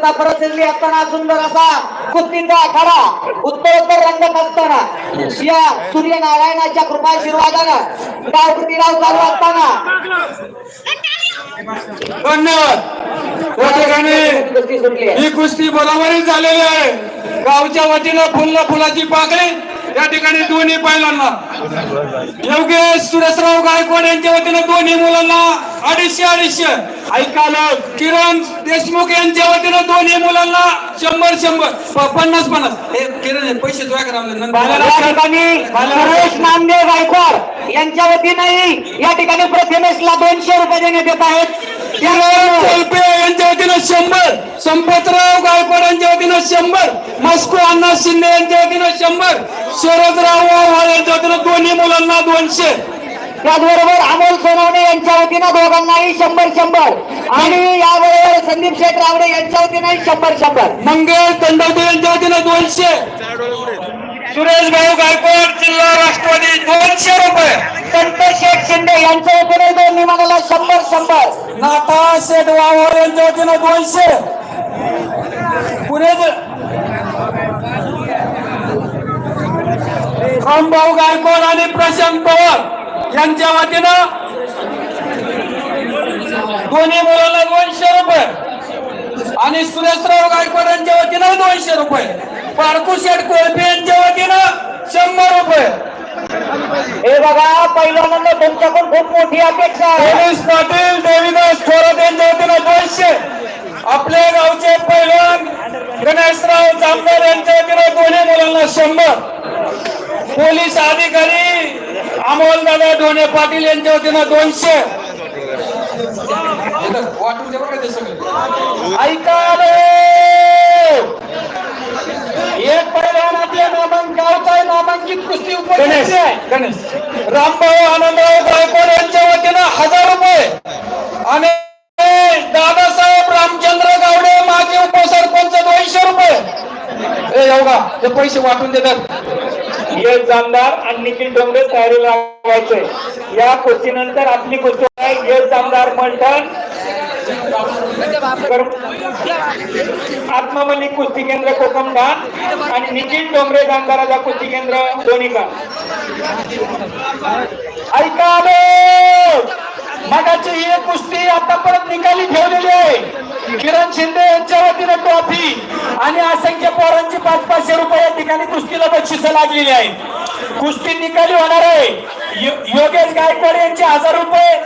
स्पर्धा प्रसिद्धी असताना सुंदर असा कुस्तीचा आखाडा उत्तरोत्तर रंगत असताना या सूर्यनारायणाच्या कृपा आशीर्वादानं गावकृती राव चालू असताना. धन्यवाद. या ठिकाणी. ही कुस्ती बरोबरीच झालेली आहे. गावच्या वतीनं फुलला फुलाची पाकळी. या ठिकाणी दोन्ही बैलांना योगेश सुरेशराव गायकवाड यांच्या वतीनं दोन्ही मुलांना अडीचशे अडीचशे. ऐकायला किरण देशमुख यांच्या वतीनं दोन्ही मुलांना शंभर शंभर. पन्नास पन्नास. हे किरण पैसे सुरेश नामदेव गायकवाड यांच्या वतीनंही या ठिकाणी प्रथमेशला दोनशे रुपये देण्यात येत आहेत. कोलपे यांच्या वतीनं शंभर संपतराव गायकवाड यांच्या वतीनं शंभर मस्को अण्णा शिंदे यांच्या वतीनं शंभर शरदराव वाव्हाळ यांच्या वतीनं दोन्ही मुलांना दोनशे. त्याचबरोबर अमोल सोनवणे यांच्या वतीनं दोघांनाही शंभर शंभर. आणि याबरोबर संदीप शेठ रावडे यांच्या वतीनंही शंभर शंभर. मंगल दंडवते यांच्या वतीनं दोनशे. सुरेश भाऊ गायकवाड जिल्हा राष्ट्रवादी दोनशे रुपये. संतोष शेठ शिंदे यांच्या वतीने दोन विमानाला शंभर शंभर. नाथा शेठ वाव्हाळ यांच्या वतीनं दोनशे. पुणे खामभाऊ गायकवाड आणि प्रशांत पवार यांच्या वतीनं दोन्ही मुलांना दोनशे रुपये आणि सुरेशराव गायकवाड यांच्या वतीनं दोनशे रुपये. पारकू शेठ कोळपे यांच्या वतीनं शंभर रुपये. हे बघा पहिल्यांदा तुमच्याकडून खूप मोठी अपेक्षा आहे. पोलीस पाटील देवीदास थोरात यांच्या वतीनं दोनशे. आपल्या गावचे पैलवान गणेशराव जामदार यांच्या वतीनं दोन्ही मुलांना शंभर. पोलीस अधिकारी अमोल दादा ढोणे पाटील यांच्या वतीनं दोनशे. ऐका एक आपल्या नामांक गावचा नामांकित कुस्ती गणेश गणेश. रामभाऊ आनंदराव गायकवाड यांच्या वतीनं हजार रुपये. आणि दादासाहेब रामचंद्र गावडे माजी उपसरपंच दोनशे रुपये. ए एवढा हे पैसे वाटून देतात. एक जामदार आणि निखिल डोंगरे तयारी लावायचे. या कुस्तीनंतर आपली कुस्ती आहे. एक जामदार मलठण आत्ममलिक कुस्ती केंद्र कोकमठाण आणि निखिल डोंगरे जामदाराचा कुस्ती केंद्र दोन्हीका ऐका आलो. मगाची ही कुस्ती आता परत निकाली ठेवलेली आहे. किरण शिंदे यांच्या वतीनं ट्रॉफी आणि असंख्य पोरांची पाच पाचशे रुपये या ठिकाणी कुस्तीला बक्षिसं लागलेली आहेत. कुस्ती निकाली होणार आहे. योगेश गायकवाड यांचे हजार रुपये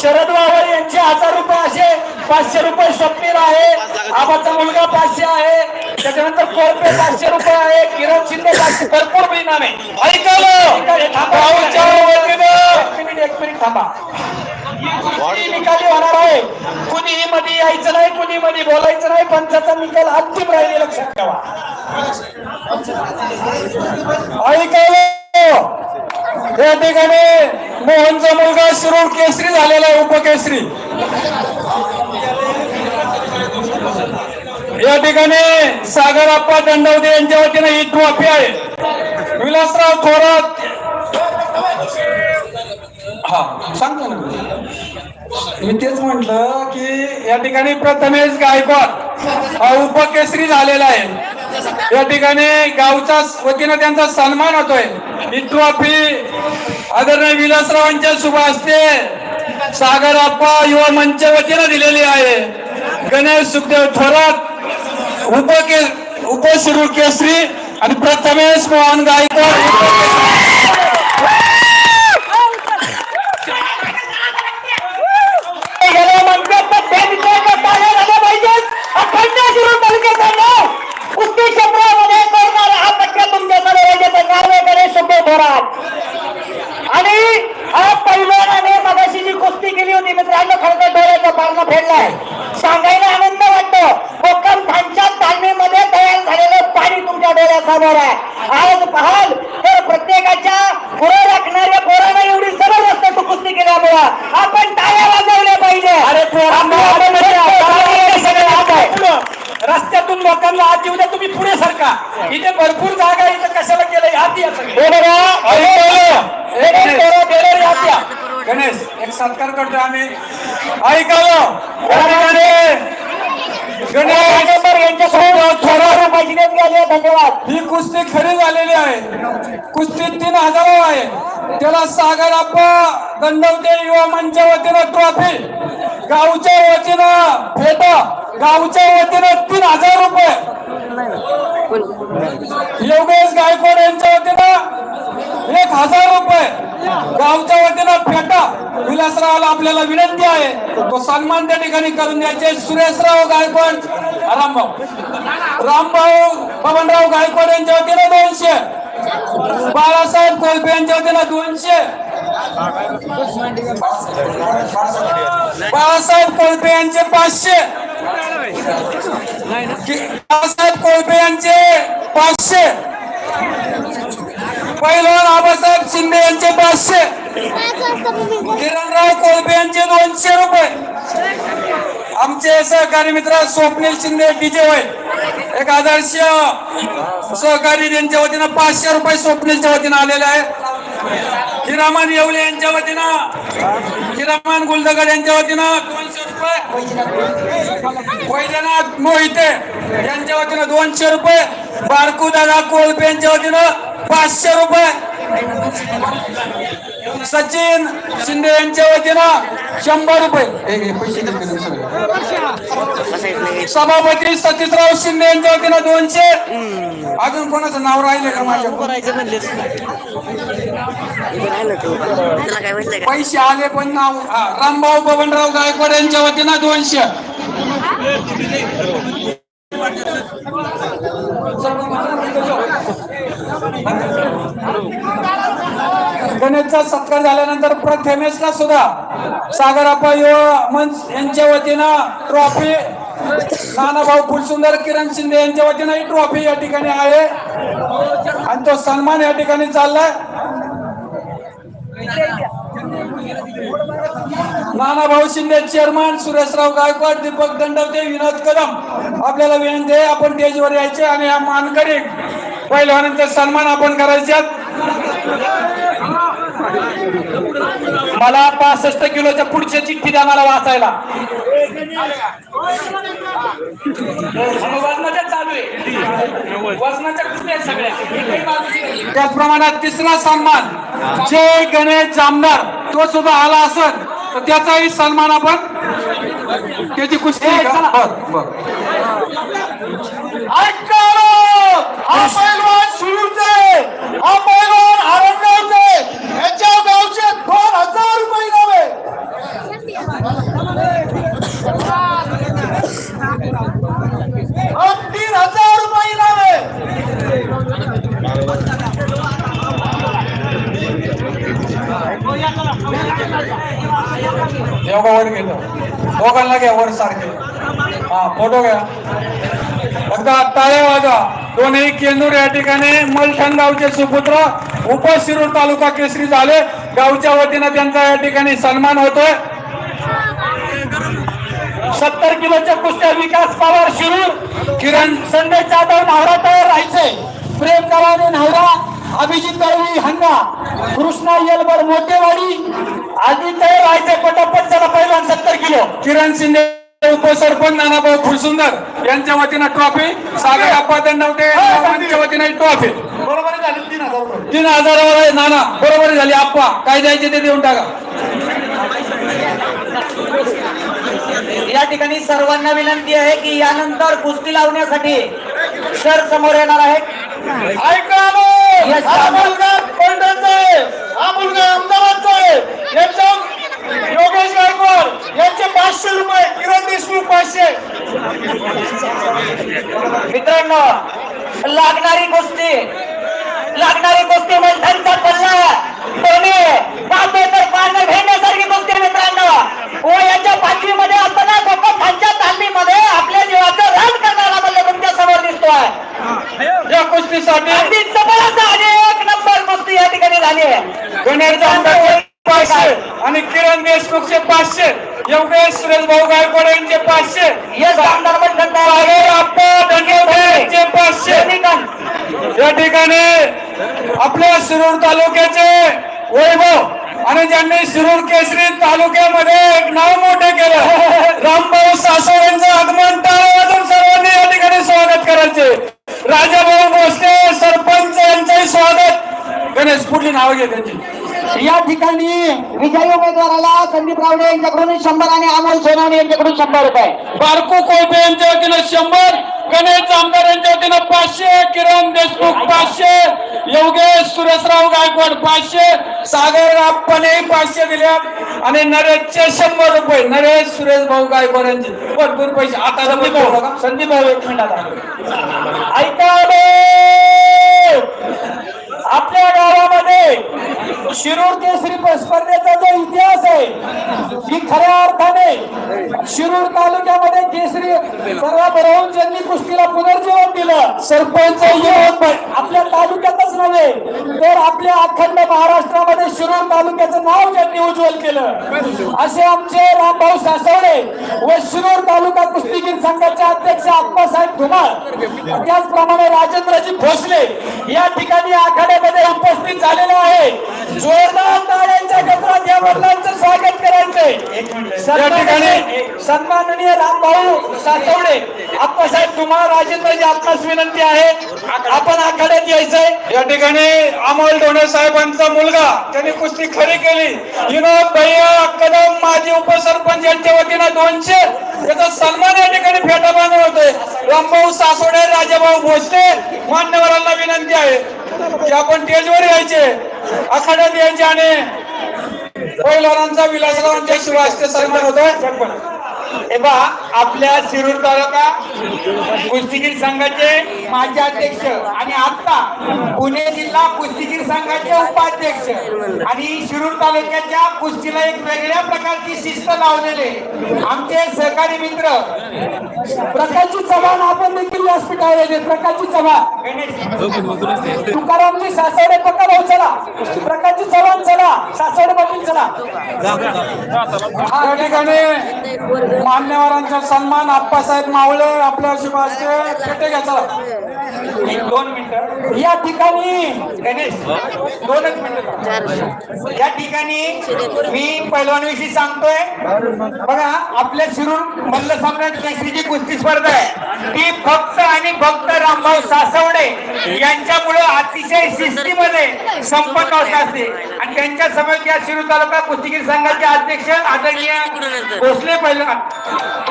शरद वावळ यांचे हजार रुपये असे पाचशे रुपये स्वप्नील आहे. आबाचा मुलगा पाचशे आहे. त्याच्यानंतर कोळपे पाचशे रुपये आहे. किरण शिंदे पाचशे. भरपूर आहे गावच्या वतीनं एक मिनिट एक मिनिट थांबा. निकाली होणार आहे. कुणीही मध्ये यायचं नाही कुणी मध्ये बोलायचं नाही. पंचाचा निकाल अंतिम राहिले लक्षात ठेवा. ऐकलं या ठिकाणी मोहनचा मुलगा शिरूर केसरी झालेला आहे उपकेसरी. या ठिकाणी सागर आप्पा दंडवते यांच्या वतीने ही ट्रॉफी आहे. विलासराव थोरात. हा सांगतो ना. मी तेच म्हंटल की या ठिकाणी प्रथमेश गायकवाड हा उपकेसरी झालेला आहे. या ठिकाणी गावच्या वतीनं त्यांचा सन्मान होतोय. ही ट्रॉफी आदरणीय विलासरावांच्या शुभ असते सागर आप्पा युवा मंच वतीनं दिलेली आहे. गणेश सुखदेव थोरात उपके उपशिरूर केसरी आणि प्रथमेश मोहन गायकवाड. गेल्या कुस्ती क्षेत्रामध्ये करणारा हा पट्ट्या तुमच्याकडे कारवाई करे सुखदेव थोरात. आणि हा पैलवानाने मगाशी जी कुस्ती केली होती मित्रांनो खरं तर डोळ्याचा पारणं फेडलाय सांगायला आनंद वाटतो. कोकण खानच्या तालमीमध्ये तयार झालेलं पाणी तुमच्या डोळ्यासमोर आहे. आज पाहाल तर प्रत्येकाच्या पुढे राखणाऱ्या पोरानं एवढी जबरदस्त तू कुस्ती केल्यामुळं. आपण टाळ्या वाजवल्या पाहिजे. अरे रस्त्यातून लोकांना आत येऊ द्या तुम्ही पुढे सरका इथे भरपूर जागा आहे, इथं कशाला केलं आत या. हे हे. गणेश एक सत्कार करतो आम्ही ऐकालो धन्यवाद. ही कुस्ती खरी झालेली आहे. कुस्ती तीन हजार आहे त्याला सागर आप्पा दंडवते युवा मंच्या वतीनं ट्रॉफी गावच्या वतीनं फेटा. गावच्या वतीनं तीन हजार रुपये. योगेश गायकवाड यांच्या वतीनं एक हजार रुपये गावच्या वतीनं फेटा विलासरावला आपल्याला विनंती आहे. तो सन्मान त्या ठिकाणी करून द्यायचे. सुरेशराव गायकवाड रामभाऊ. रामभाऊ पवनराव गायकवाड यांच्या वतीनं दोनशे. बाळासाहेब कोलपे यांच्या वतीनं दोनशे. बाळासाहेब कोलपे यांचे पाचशे. बाळासाहेब कोळपे यांचे पाचशे. पहिलवान आबासाहेब शिंदे यांचे पाचशे. किरणराव कोळपे यांचे दोनशे रुपये. आमचे सहकारी मित्र स्वप्नील शिंदे डीजे होईल. एक आदर्श सहकारी यांच्या वतीनं पाचशे रुपये स्वप्नीलच्या वतीनं आलेले आहे. हिरामान येवले यांच्या वतीनं. हिरामान गुलदगड यांच्या वतीनं दोनशे रुपये. वैद्यनाथ मोहिते यांच्या वतीनं दोनशे रुपये. बारकू दादा कोळपे यांच्या वतीनं पाचशे रुपये. सचिन शिंदे यांच्या वतीनं शंभर रुपये. सभापती सतीशराव शिंदे यांच्या वतीनं दोनशे. अजून कोणाचं नाव राहिले का माझ्या करायचं म्हणलेच राहिलं ते त्याला काय का पैसे आले पण नाव. हा, रामभाऊ बबनराव गायकवाड यांच्या वतीनं दोनशे. गणेशचा सत्कार झाल्यानंतर प्रथमेशला सुद्धा सागराप्पा युवा मंच यांच्या वतीनं ट्रॉफी. नानाभाऊ फुलसुंदर किरण शिंदे यांच्या वतीनं ही ट्रॉफी या ठिकाणी आहे. आणि तो सन्मान या ठिकाणी चाललाय. नानाभाऊ शिंदे चेअरमन सुरेशराव गायकवाड दीपक दंडवते विनोद कदम. आपल्याला विनंती आहे आपण स्टेजवर यायचे आणि या मानकरी पहिलवानांचा सन्मान आपण करायचे मला पासष्ट किलोच्या पुढच्या चिठ्ठी द्या मला वाचायला. वजनाच्या सगळ्या? त्याचप्रमाणे तिसरा सन्मान. जय गणेश जामदार तो सुद्धा आला असत तर त्याचाही सन्मान आपण त्याची कुस्ती? बर बर! हा पैलवान सुरूरचे हा पैलवान आरंगावचे याच्या गावचे दोन हजार रुपये नव्हे हा तीन हजार रुपये नव्हे एवढा वर गेलं. दोघांना घ्या वर सारखे. हा फोटो घ्या. फक्त टाळे वाजा दोन्ही केंदूर या ठिकाणी मलठण गावचे सुपुत्र उपशिरूर तालुका केसरी झाले. गावच्या वतीनं त्यांचा या ठिकाणी सन्मान होतोय. सत्तर किलोच्या कुस्त्या विकास पवार शिरूर. किरण संडे जाधव नवरा तयार राहायचे. प्रेम गव्हाणे नवरा. अभिजित दळवी हंगा कृष्णा येलबर मोठेवाडी आधी तयार राहायचे पटापट चला पहिलवान सत्तर किलो. किरण शिंदे उपसरपंच नानाभाऊ फुलसुंदर यांच्या वतीनं ट्रॉफी सागर अप्पा दंडवते यांच्या वतीनं ट्रॉफी. बरोबर झाले तीन हजार तीन हजारावर आहे नाना. बरोबर झाली आप्पा. काय द्यायचे ते देऊन टाका. या ठिकाणी सर्वांना विनंती आहे की यानंतर कुस्ती लावण्यासाठी सर समोर येणार आहेत. ऐकालो हा मुलगा कोंढाचा आहे हा मुलगा अहमदाबादचा आहे यांच्या योगेश गायकवाड यांचे पाचशे रुपये किरण देशमुख पाचशे. मित्रांनो लागणारी कुस्ती लागणारी कुस्ती मंथनचा पल्ला दोन्ही बापे तर पानं घेण्यासारखी कुस्ती मित्रांनो. वयाच्या पाचवीमध्ये असताना गोपा खानच्या तालमीमध्ये आपल्या जीवाचं रान करणारा मल्ल तुमच्यासमोर दिसतोय. या कुस्तीसाठी अगदी जबरदस्त आणि एक नंबर कुस्ती या ठिकाणी झाली आहे. पाचशे आणि किरण देशमुखचे पाचशे. योगेश सुरेश भाऊ गायकवाड यांचे पाचशे. यश आमदार यांचे पाचशे. या ठिकाणी आपल्या शिरूर तालुक्याचे वैभव आणि ज्यांनी शिरूर केसरी तालुक्यामध्ये एक नाव मोठं केलं रामभाऊ सासव यांचं आगमन टाळून सर्वांनी या ठिकाणी स्वागत करायचे. राजाभाऊ भोसले सरपंच यांचंही स्वागत. गणेश कुठली नाव घे त्यांची? या ठिकाणी विजयी उमेदवाराला संदीप रावडे यांच्याकडून शंभर आणि अमोल सोनवणे यांच्याकडून शंभर रुपये. बारको कोळपे यांच्या वतीनं शंभर गणेश आमदार यांच्या वतीनं पाचशे किरण देशमुख पाचशे योगेश सुरेशराव गायकवाड पाचशे सागर आपणे पाचशे दिल्या आणि नरेशचे शंभर रुपये. नरेश सुरेश भाऊ गायकवाड यांचे भरपूर पैसे. आता संदीप भाऊ. संदीप भाऊ एक मिनिट आता. ऐका! आपल्या गावामध्ये शिरूर केसरी स्पर्धेचा जो इतिहास आहे की खऱ्या अर्थाने शिरूर तालुक्यामध्ये केसरी सर्व बरोवून ज्यांनी कुस्तीला पुनर्जीवन दिलं. सरपंच आपल्या तालुक्यातच नव्हे तर आपल्या अखंड महाराष्ट्रामध्ये शिरूर तालुक्याचं नाव ज्यांनी उज्ज्वल केलं असे आमचे रामभाऊ सासवडे व शिरूर तालुका कुस्तीगीर संघाचे अध्यक्ष आप्पासाहेब धुमाळ त्याचप्रमाणे राजेंद्रजी भोसले या ठिकाणी आखाड्यामध्ये उपस्थित झालेले आहे. जोरदार टाळ्यांच्या गजरात या वडिलांचं स्वागत करायचंय. या ठिकाणी- सन्माननीय रामभाऊ सासवडे आप्पासाहेब धुमाळ राजेंद्रजी आपणास विनंती आहे. आपण आखाड्यात यायचंय. या ठिकाणी अमोल ढोणे साहेबांचा मुलगा त्यांनी कुस्ती खरी केली. विनोद भैया कदम माजी उपसरपंच यांच्या वतीनं दोनशे. याचा सन्मान या ठिकाणी फेटा बांधून होते रामभाऊ सासोडे राजाभाऊ भोसले मान्यवरांना विनंती आहे की आपण स्टेजवर यायचे. आखाड्यात यायचे आणि पहिलवानांचा विलासरावांच्या शिवाय सन्मान होतोय. हे पहा आपल्या शिरूर तालुका कुस्तीगीर संघाचे माजी अध्यक्ष आणि आता पुणे जिल्हा कुस्तीगीर संघाचे उपाध्यक्ष. आणि शिरूर तालुक्याच्या कुस्तीला एक वेगळ्या प्रकारची शिस्त लावलेले आमचे सहकारी मित्र. प्रकाशजी चव्हाण आपण देखील व्यासपीठावर प्रकाशजी चव्हाण. तुकारामजी सासवडे भाऊ चला. प्रकाशजी चव्हाण चला. सासवडे पाटील चला. या ठिकाणी मान्यवरांचा सन्मान आप्पासाहेब मावळे आपल्या शिवाचे फेटे घ्या चला. एक दोन मिनिटं. या ठिकाणी गणेश दोनच मिनिटं या ठिकाणी मी पैलवानविषयी सांगतोय. बघा आपल्या शिरूर मल्ल सम्राट केसरीची कुस्ती स्पर्धा आहे. ती फक्त आणि फक्त रामभाऊ सासवडे यांच्यामुळे अतिशय शिस्तीमध्ये संपन्न होत असते. आणि त्यांच्यासमोर या शिरूर तालुका कुस्तीगीर संघाचे अध्यक्ष आदरणीय भोसले पैलवान.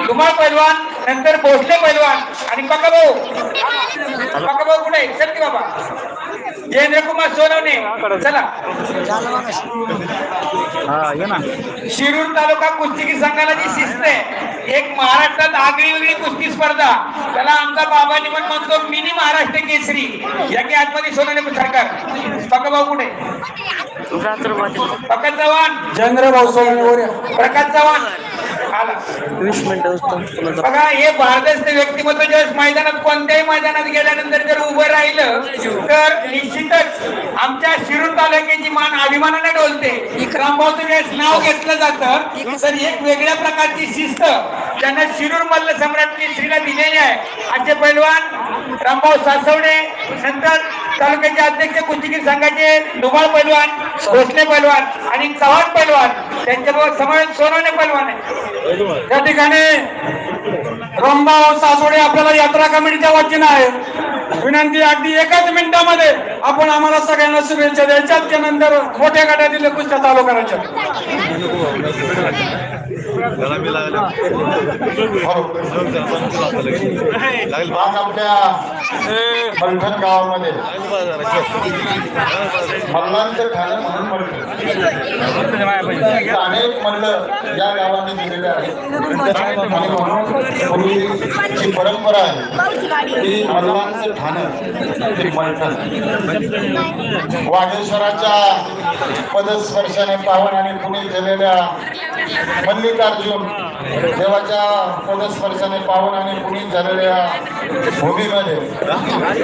धुमाळ पैलवान नंतर भोसले पैलवान. आणि पक्का भाऊ पक्का भाऊ कुठे की बाबा. जयेंद्र कुमार सोनवणे. चला. शिरूर तालुका कुस्तीगीर संघाला जी शिस्त आहे एक महाराष्ट्रात आगळी वेगळी कुस्ती स्पर्धा. त्याला आमचा बाबा निमन म्हणतो मिनी महाराष्ट्र केसरी. या की आतमध्ये सोनवणे सरकार. पक्का भाऊ कुठे प्रकाश चव्हाण. चंद्र भाऊ सोडून वर या. प्रकाश चव्हाण. वीस मिनिटं बघा हे भारदस्त व्यक्तिमत्व ज्यावेळेस मैदानात कोणत्याही मैदानात गेल्यानंतर जर उभं राहिलं तर निश्चितच आमच्या शिरूर तालुक्याची मान अभिमानाने डोलते. रामभाऊचं ज्यावेळेस नाव घेतलं जातं तर एक वेगळ्या प्रकारची शिस्त त्यांना शिरूर मल्ल सम्राट केसरीला दिलेली आहे. असे पैलवान रामभाऊ सासवडे नंतर तालुक्याचे अध्यक्ष कुस्तीगीर संघाचे धुमाळ पैलवान भोसले पैलवान आणि चव्हाण पैलवान. त्यांच्याबरोबर समोर सोनवणे पैलवान आहे. या ठिकाणी रंभाव सासोडे आपल्याला यात्रा कमिटीच्या वतीनं आहे. विनंती अगदी एकाच मिनिटामध्ये आपण आम्हाला सगळ्यांना शुभेच्छा द्यायच्या. त्यानंतर मोठ्या गटातील कुस्त्या चालू करायच्या. आज आपल्या मंथन गावामध्ये मल्लांचं ठाणे म्हणून अनेक मल्ल या गावाने दिलेले आहेत. आणि म्हणून परंपरा आहे की मल्लांचं ठाणं हे मंथन वागेश्वराच्या पदस्पर्शाने पावन आणि पुणे केलेल्या मल्लिकार्जुन देवाच्या पदस्पर्शाने पावन आणि पुनीत झालेल्या भूमीमध्ये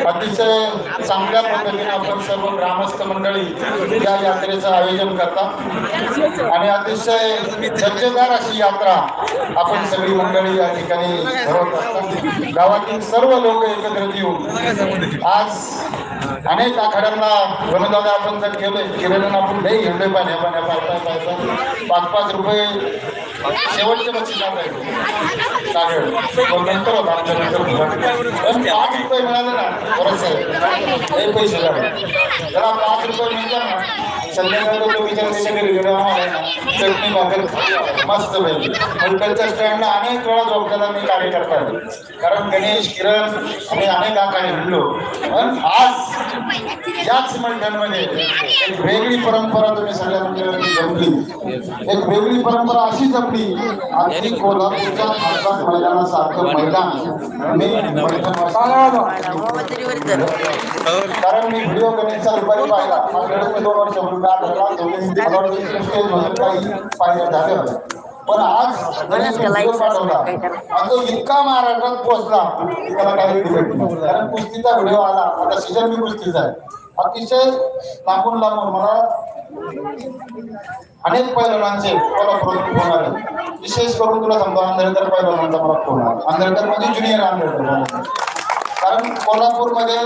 अतिशय चांगल्या पद्धतीने आपण सर्व ग्रामस्थ मंडळी या यात्रेचं आयोजन करतात. आणि अतिशय दर्जेदार अशी यात्रा आपण सगळी मंडळी या ठिकाणी भरवत असतात. गावातील सर्व लोक एकत्रित येऊन आज अनेक आखाड्यांना वनदादा आपण जर केले किरण आपण लई घेतले पाण्या पाण्या पाच पाच रुपये शेवटचे बक्षीस आहे चालेल पण नंतर होता आमच्या नंतर होता. पण पाच रुपये मिळाले ना बरंच आहे लई पैसे झाले जरा पाच रुपये मिळतात ना संध्याकाळी तो विचार त्याच्या घरी गेलो आम्हाला चटणी भाकर मस्त पैकी हॉटेलच्या स्टँडला अनेक वेळा जोडताना मी कार्यकर्ता आहे कारण गणेश किरण आणि अनेक आकडे म्हणलो पण आज याच मंडळामध्ये एक वेगळी परंपरा तुम्ही सगळ्या मंडळांनी जपली एक वेगळी परंपरा अशी जपली आणि कोल्हापूरच्या खासदार मैदानासारखं मैदान मी कारण मी व्हिडिओ गणेशचा दुपारी पाहिला. माझ्याकडे मी दोन वर्षापूर्वी आठ पण आज गणेश पाठवला इतका महाराष्ट्रात पोहोचला की त्याला काही कारण कुस्तीचा व्हिडिओ आला आता सीजन मी कुस्तीचा आहे अतिशय लांबून लांबून मला अनेक पैलवानांचे मला फोन आले विशेष करून तुला सांगतो आंधळकर पैलवानांचा मला फोन आला आंधळकर म्हणजे ज्युनियर आंधळकर कारण कोल्हापूरमध्ये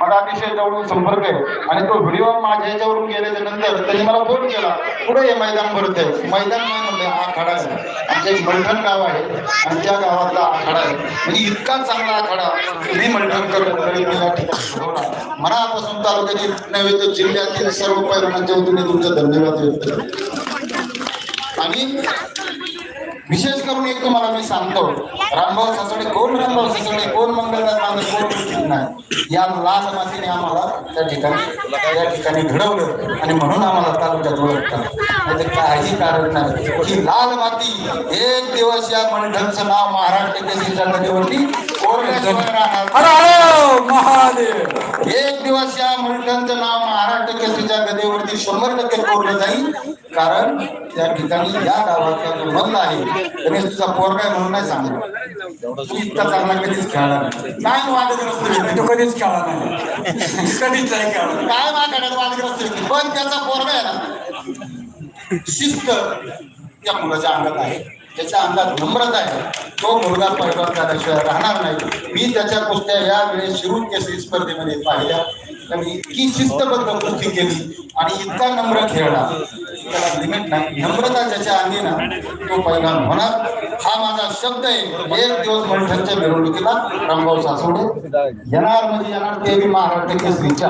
मला अतिशय जवळून संपर्क आहे. आणि तो व्हिडिओ माझ्या याच्यावरून गेल्याच्यानंतर त्यांनी मला फोन केला. पुढे हे मैदान भरत आहे? मैदान नाही म्हणले हा आखाडा आहे. आमचे एक मलठण गाव आहे. आणि त्या गावातला आखाडा आहे. म्हणजे इतका चांगला आखाडा मी मलठणकर मंडळी या ठिकाणी मनापासून तालुक्यातील नव्हे तर जिल्ह्यातील सर्व पैलवानांच्या वतीने तुमचा धन्यवाद व्यक्त करतो. आणि विशेष करून एक तुम्हाला मी सांगतो. रामभाऊ सासवडे कोण? रामभाऊ सासवडे कोण मंगलदास मांगर कोण? नाही. या लाल मातीने आम्हाला त्या ठिकाणी त्या ठिकाणी घडवलं आणि म्हणून आम्हाला तालुक्यात ओळखतात काही कारण नाही. ही लाल माती एक दिवस या मंडळचं नाव महाराष्ट्र हर महादेव. एक दिवस या मंडळांचं नाव महाराष्ट्र केसरीच्या गदेवरती शंभर टक्के कोरलं जाईल. कारण त्या ठिकाणी या गावाचा जो मल्ल आहे गणेश तुझा पोरगा आहे म्हणून नाही सांगतो तू इतका चांगला कधीच खेळला नाही. काय वादग्रस्त व्यक्ती? तो कधीच खेळा नाही. कधीच नाही खेळा काय वागाड्यात वादग्रस्त व्यक्ती? पण त्याचा पोरगा आहे ना शिस्त त्या मुलाच्या अंगात आहे. त्याच्या अंगात नम्रता आहे. तो मुलगा पैलवान झाल्याशिवाय राहणार नाही. मी त्याच्या कुस्त्या या वेळेस शिरूर केसरी स्पर्धेमध्ये पाहिल्या. त्यांनी इतकी शिस्तबद्ध कुस्ती केली आणि इतका नम्र खेळला. त्याला लिमिट नाही. नम्रता ज्याच्या अंगी ना तो पैलवान होणार. हा माझा शब्द आहे. एक दिवस मंठनच्या मिरवणुकीला रामभाऊ सासवडे येणार म्हणजे येणार ते महाराष्ट्र केसरीच्या.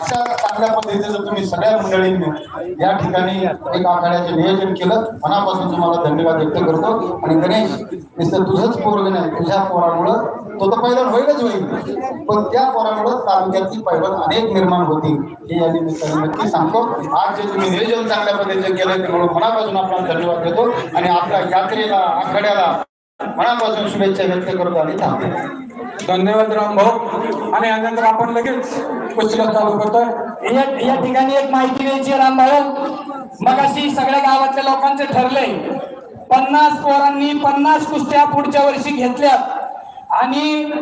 अशा चांगल्या पद्धतीचं तुम्ही सगळ्या मंडळींनी या ठिकाणी एक आखाड्याचे नियोजन केलं मनापासून तुम्हाला धन्यवाद व्यक्त करतो. आणि गणेश नुसतं तुझंच पोरग नाही तुझ्या पोरामुळं तो तर पैलवान होईलच होईल. पण त्या पोरामुळं तालुक्यातली पैलवान अनेक निर्माण होतील. हे या निमित्ताने नक्की सांगतो. आज जे तुम्ही नियोजन चांगल्या पद्धतीचे केलं त्यामुळे मनापासून आपण धन्यवाद देतो. आणि आपल्या यात्रेला आखाड्याला मनापासून शुभेच्छा व्यक्त करतो आणि थांबतो. धन्यवाद राम भाऊ. आणि यानंतर आपण लगेच कुस्तीला चालू करतोय. या या ठिकाणी एक माहिती द्यायची आहे रामभाऊ मग अशी सगळ्या गावातल्या लोकांचे ठरले. पन्नास पोरांनी पन्नास कुस्त्या पुढच्या वर्षी घेतल्यात. आणि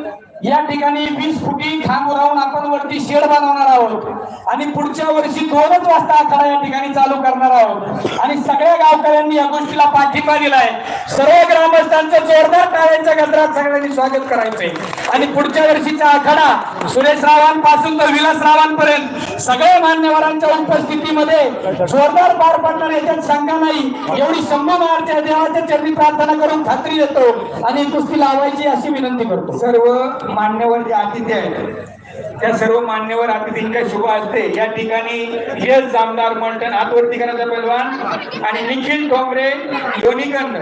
या ठिकाणी वीस फुटी खांब राहून आपण वरती शेड बनवणार आहोत. आणि पुढच्या वर्षी दोनच वाजता आखाडा या ठिकाणी चालू करणार आहोत. आणि सगळ्या गावकऱ्यांनी या गोष्टीला पाठिंबा दिलाय. सर्व ग्रामस्थांचं जोरदार टाळ्यांच्या गजरात सगळ्यांनी स्वागत करायचंय. आणि पुढच्या वर्षीचा आखाडा सुरेश रावांपासून तर विलास रावांपर्यंत सगळ्या मान्यवरांच्या उपस्थितीमध्ये जोरदार पार पडणार याच्यात शंका नाही एवढी शंभर देवाच्या चरणी प्रार्थना करून खात्री देतो आणि कुस्ती लावायची अशी विनंती करतो. सर्व मान्यवर जे अतिथी आहेत त्या सर्व मान्यवर अतिथींच्या शुभ असते या ठिकाणी यश जामदार मलटण हातवरती करायचा पैलवान आणि निखिल ठोंबरे लोणीकंद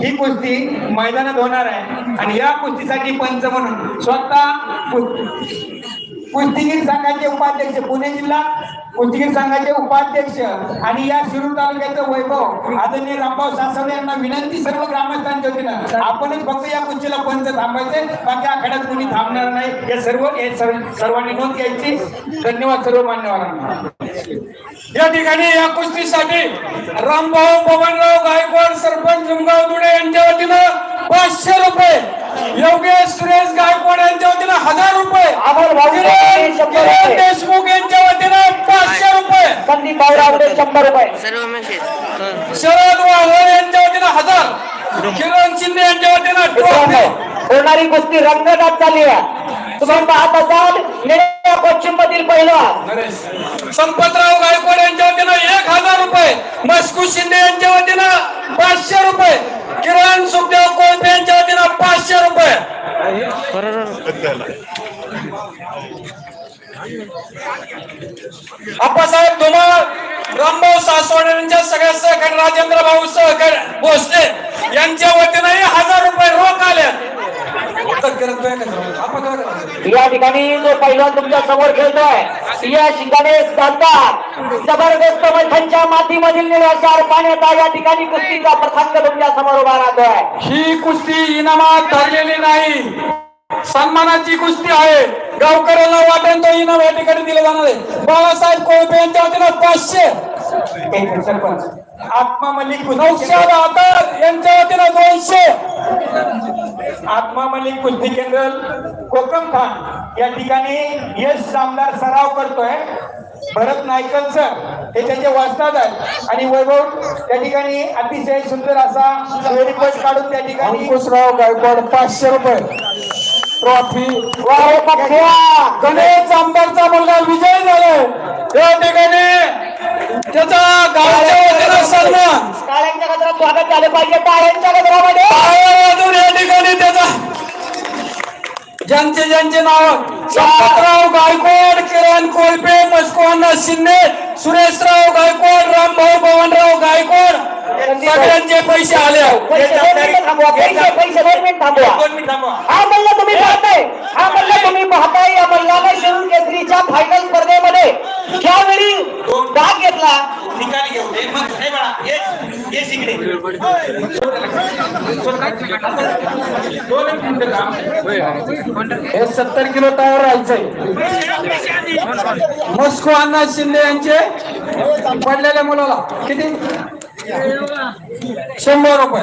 ही कुस्ती मैदानात होणार आहे आणि या कुस्तीसाठी पंच म्हणून स्वतः कुस्तीगीर संघाचे उपाध्यक्ष पुणे जिल्हा कुस्तीगीर संघाचे उपाध्यक्ष आणि या शिरूर तालुक्याचं वैभव आदरणीय रामभाऊ सासवडे यांना विनंती सर्व ग्रामस्थांच्या वतीनं. आपणच फक्त या कुस्तीला पंच थांबायचे बाकी आखाड्यात कोणी थांबणार नाही. हे सर्व हे सर्वांनी नोंद घ्यायची. धन्यवाद सर्व मान्यवरांना. या ठिकाणी या कुस्तीसाठी रामभाऊ पवनराव गायकवाड सरपंच जुमगाव दुडे यांच्या वतीनं पाचशे रुपये योगेश सुरेश गायकवाड यांच्या वतीनं हजार रुपये आभार भाऊ किरण शंभर किरण रुपये देशमुख यांच्या वतीनं पाचशे रुपये संदीप भाऊरावडे शंभर रुपये. सर्व मेसेज शरद वाहळ यांच्या वतीनं हजार. किरण शिंदे यांच्या वतीनं होणारी कुस्ती रंगतात चालली आहे. तुम्ही पाहत असाल पश्चिम मधील पहिलवान नरेश. संपतराव गायकवाड यांच्या वतीनं एक हजार रुपये. मस्कू शिंदे यांच्या वतीनं पाचशे रुपये. किरण सुखदेव कोळपे यांच्या वतीनं पाचशे रुपये. आप्पासाहेब धुमाळ रामभाऊ सासवड यांच्या सगळ्या सहकारी राजेंद्र भाऊ सहकारी भोसले यांच्या वतीनंही हजार रुपये रोख आले. या ठिकाणी जो पहिलवान तुमच्यासमोर खेळतोय या ठिकाणी जबरदस्त मैदानच्या मातीमधील चार पाण्याचा या ठिकाणी कुस्तीचा प्रसंग तुमच्यासमोर उभा राहतोय. ही कुस्ती इनामात ठरलेली नाही. सन्मानाची कुस्ती आहे. गावकऱ्यांना वाटेल तो इनाम या ठिकाणी दिलं जाणार आहे. बाळासाहेब कोळपे यांच्या वतीनं पाचशे. सरपंच आत्मा मलिक कुस्ती नौशाद यांच्या वतीनं दोनशे. आत्मा मलिक कुस्ती केंद्र कोकम खान. या ठिकाणी यश आमदार सराव करतोय. भरत नायकल सर. हे त्याचे वाचतात आणि वैभव त्या ठिकाणी अतिशय सुंदर असा काढून त्या ठिकाणी गायकवाड पाचशे रुपये. ट्रॉफी. गणेश आमदारचा मुलगा विजय झालाय. या ठिकाणी त्याचा गावच्या वतीनं सन्मान. टाळ्यांच्या गजरात स्वागत झालं पाहिजे. टाळ्यांच्या गजरामध्ये. टाळ्या वाजवून या ठिकाणी त्याचा ज्यांचे ज्यांचे नाव संपतराव गायकवाड किरण कोळपे मस्कोअण्णा शिंदे सुरेशराव गायकवाड रामभाऊ पवनराव गायकवाड. सगळ्यांचे पैसे आले. हा मल्ल तुम्ही पाहताय. हा मल्ल तुम्ही पाहताय या मल्लाने शिरून केसरीच्या फायनल स्पर्धेमध्ये. ज्यावेळी भाग घेतला. हे. हे सत्तर किलो टायर राहायचंय. मस्को अण्णा शिंदे यांचे पडलेल्या मुलाला. किती? शंभर रुपये.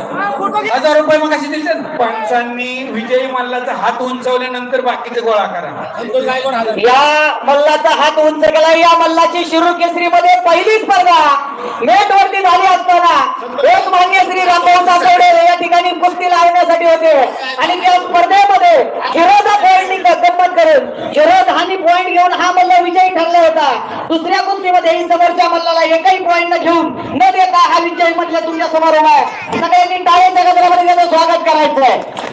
हजार रुपये मग कशी दिले ना. पंचांनी विजयी मल्लाचा हात उंचवल्यानंतर बाकीचे गोळा करा. या मल्लाचा हात उंच केला या मल्लाची शिरूर केसरी मध्ये पहिली स्पर्धा. नेट वरती झाली असताना. एक मान्य श्री रामभाऊ सासवडे या ठिकाणी कुस्ती लावण्यासाठी होते. आणि त्या स्पर्धेमध्ये शिरोजा पॉईंट गंमत करून. शिरोज हानी पॉईंट घेऊन हा मल्ल विजयी ठरला होता. दुसऱ्या कुस्तीमध्ये ही समोरच्या मल्लाला एकही पॉईंट न घेऊन न देता हा विजय म्हटलं तुमच्यासमोर उभा आहे सगळ्यांनी टाळ्याच्या गजरामध्ये त्याचं स्वागत करायचं आहे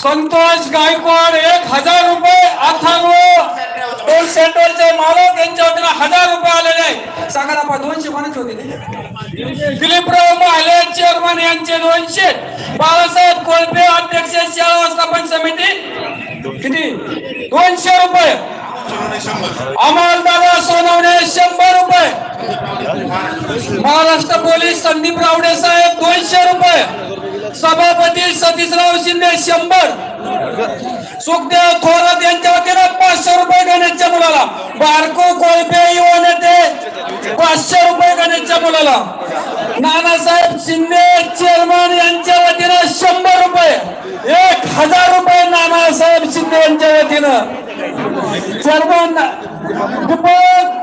संतोष गायकवाड एक हजार रुपये अथर्व दोन सेंटरचे मालक यांच्या वतीनं हजार रुपये आलेले आहे सांगा ना दोनशे कोणाचे होते दिलीपराव माले चेअरमन यांचे दोनशे. बाळासाहेब कोळपे अध्यक्ष शाळा व्यवस्थापन समिती. किती? दोनशे रुपये. अमोलदादा सोनवणे शंभर रुपये. महाराष्ट्र पोलीस संदीप रावडे साहेब दोनशे रुपये. सभापती सतीशराव शिंदे शंभर. सुखदेव थोरात यांच्या वतीनं पाचशे रुपये गणेशच्या मुलाला. बारको कोळपे युवा येते. पाचशे रुपये गणेशच्या मुलाला. नानासाहेब शिंदे चेअरमन यांच्या वतीनं शंभर रुपये. एक हजार रुपये नानासाहेब शिंदे यांच्या वतीनं. चेअरमन दीपक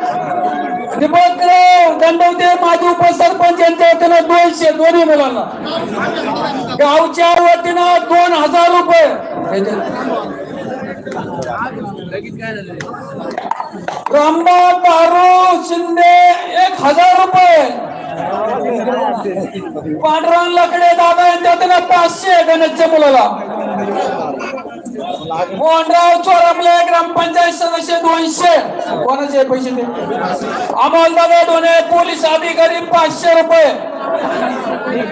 दीपकराव दंडवते माजी उपसरपंच यांच्या वतीनं दोनशे दोन्ही मुलांना. गावच्या वतीनं दोन हजार रुपये. रामदास बारू शिंदे एक हजार रुपये. पांढरान लकडे दादा यांच्या पाचशे गणेशच्या मुलाला. मोहनराव चोरमले ग्रामपंचायत सदस्य दोनशे. कोणाचे पैसे ते? अमोलदादा दोने पोलीस अधिकारी पाचशे रुपये.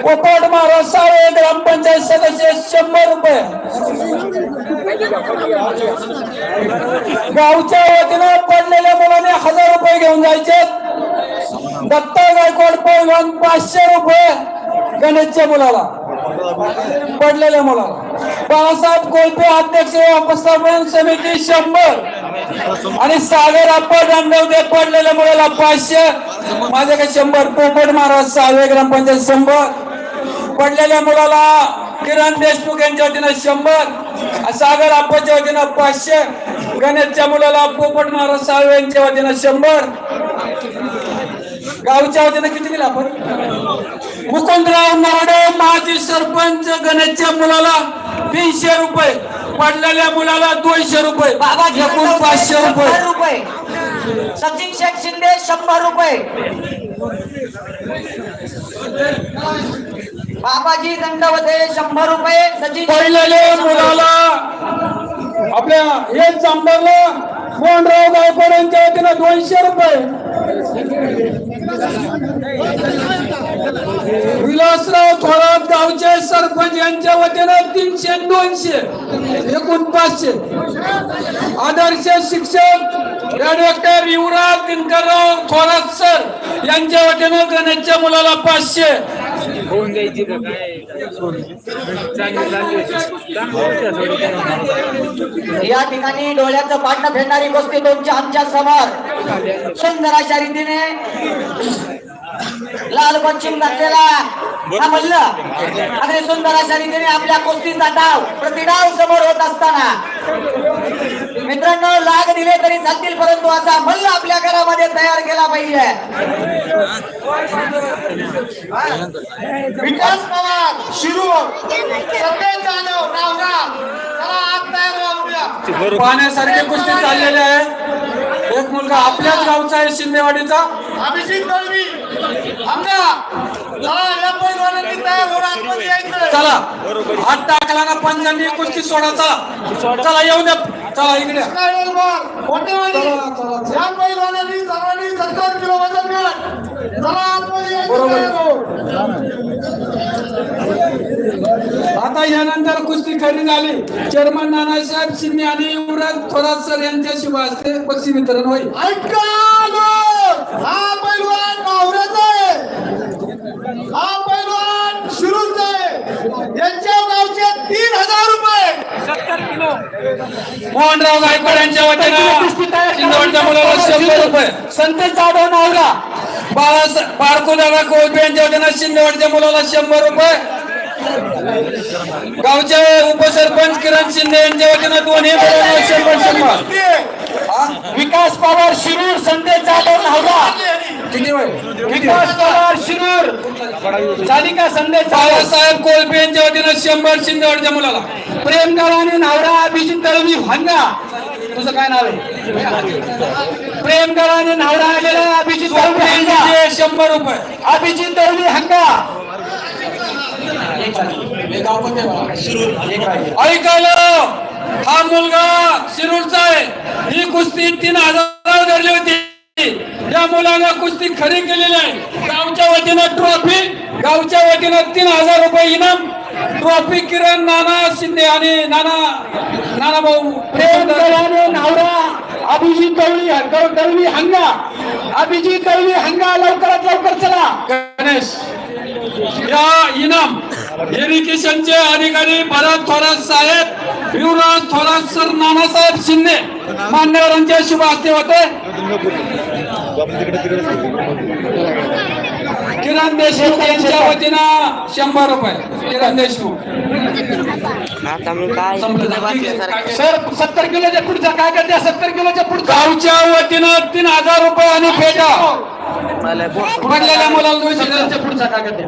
पोपट महाराज साळे ग्रामपंचायत सदस्य शंभर रुपये. गावच्या वतीनं पडलेल्या मुलाने हजार रुपये घेऊन जायचे. दत्ता गायकवाड पैलवान पाचशे रुपये गणेशच्या मुलाला. पडलेल्या मुलाला बाळासाहेब कोलपे अध्यक्ष व्यवस्थापन समिती शंभर. आणि सागर अप्पा पडलेल्या मुलाला पाचशे. माझ्याकडे शंभर. पोपट महाराज सावे ग्रामपंचायत शंभर. पडलेल्या मुलाला किरण देशमुख यांच्या वतीनं शंभर. सागर अप्पाच्या वतीनं पाचशे. गणेशच्या मुलाला पोपट महाराज सावे यांच्या वतीनं शंभर. गावच्या वतीनं किती दिला आपण? मुकुंदराव नारडे माजी सरपंच गणेशच्या मुलाला तीनशे रुपये पडलेल्या मुलाला दोनशे रुपये बाबा एकूण पाचशे रुपये. रुपये. सचिन शेख शिंदे शंभर रुपये. बाबाजी दंडवते शंभर रुपये. सचिन पहिलेले मुलाला आपल्या हेच चांबरला मोहनराव गायकवाड यांच्या वतीनं दोनशे रुपये. विलासराव थोरात सरपंच यांच्या वतीनं तीनशे दोनशे एकूण पाचशे आदर्श शिक्षक डॉक्टर युवराज दिनकरराव थोरात सर यांच्या वतीनं गणेशच्या मुलाला पाचशे. होऊन द्यायची का काय? चांगली चांगली चांगली या ठिकाणी डोळ्याचं पाटणं फेडणारी गोष्टी तुमच्या आमच्यासमोर. सुंदर अशा रीतीने लाल पश्चिम घातलेला. हा मल्ल अगदी सुंदर अशा रीतीने आपल्या कुस्तीचा डाव प्रतिडाव समोर होत असताना. मित्रांनो लाग दिले तरी चालतील परंतु असा मल्ल आपल्या घरामध्ये तयार केला पाहिजे. विकास पवार शिरूर सगळे जाधव नावरा चला आत तयार राहूया पाहण्यासारखी कुस्ती चाललेली आहे. एक मुलगा आपल्याच गावचा आहे शिंदेवाडीचा. अभिजित दळवी हंगा चला या पैलवानांनी तयार होऊन आतमध्ये यायचं चला. हात टाकला ना पंजांनी कुस्ती सोडा चला चला येऊ द्या. चला इकडे. आता यानंतर कुस्ती खरी झाली चेअरमन नानासाहेब शिंदे आणि युवराज थोरात सर यांच्या शुभ हस्ते बक्षी वितरण होईल. ऐका! हा पैलवान माहुऱ्याचा आहे. हा पैलवान शिरूरचा आहे यांच्या गावचे तीन हजार रुपये. मोहनराव गायकवाड यांच्या वतीनं शिंदेवाडीच्या मुलाला शंभर रुपये. संतेश जाधव नावरा बाळा बारको दादा कोळपे यांच्या वतीनं शिंदेवाडीच्या मुलाला शंभर रुपये. गावचे उपसरपंच किरण शिंदे यांच्या वतीनं दोन्ही मुलांना शंभर शंभर विकास पवार शिरूर संदेश जाधव नावरा किती वय विकास पवार शिरूर चालिका संदेश बाळासाहेब कोळपे यांच्या वतीनं शंभर शिंदेवाडीच्या मुलाला. प्रेमकर आणि नावरा अभिजित दळवी भांगा. तुझं काय नाव आहे? प्रेमकर आणि नावरा आलेला अभिजित हंगा शंभर रुपये. अभिजित दळवी हंगा ऐकायला हा मुलगा शिरूरचा आहे. ही कुस्ती तीन हजार धरली होती. या मुलानं कुस्ती खरी केलेली आहे. गावच्या वतीनं ट्रॉफी गावच्या वतीनं तीन हजार रुपये इनाम ट्रॉफी किरण नाना शिंदे आणि नाना नाना भाऊ आणि नावरा अभिजित दळवी द- दळवी हंगा. अभिजित दळवी हंगा लवकरात लवकर चला. गणेश या इनाम इरिगेशनचे अधिकारी भरत थोरात साहेब युवराज थोरात सर नानासाहेब शिंदे मान्यवरांच्या शुभ हस्ते होते. किरण देशमुख यांच्या वतीनं शंभर रुपये किरण देशमुख सर सत्तर किलोच्या पुढचा काय करते सत्तर किलोच्या पुढचा गावच्या वतीनं तीन हजार रुपये आणि फेटा पडलेल्या मुलाला दोनशे पुढचा काय करते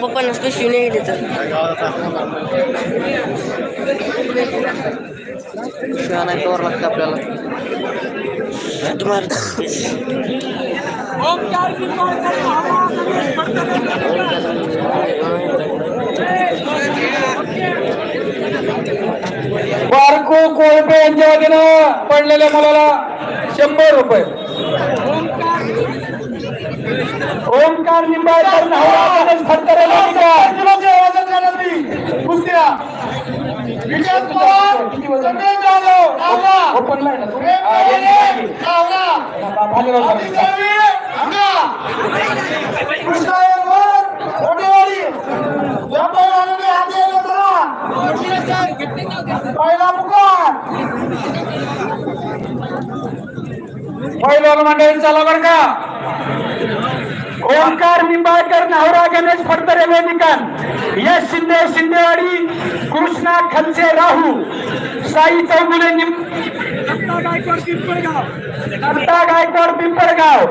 आपण पन्नास पिशवी नाही गेली तर पिशव्या नाही कवर लागतं आपल्याला. तुम्हाला बारको कोळपे यांच्या वतीनं पडलेल्या मुलाला शंभर रुपये. ओमकार निंबाळकर नावरा गणेश फडतरे कुस्त्या विकास पवार सगळे जाधव नावरा ओपनला आहे ना तू? प्रेमकर, नावरा भालेराव साहेब. अभिजित दळवी हंगा कृष्णा पहिला पुकार पहिलं मंडळी चला का ओंकार निंबाळकर नावरा गणेश फडतरे वेदिकन यश शिंदे शिंदेवाडी कृष्णा खलसे राहू. साई चौगुले निम गायकवाड पिंपळगाव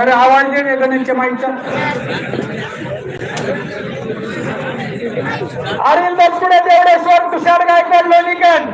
अरे आवाज दे रे गणेशच्या माईचा. अरविंद दसकुडे देवडेश्वर तुषार गायकवाड लोणीकन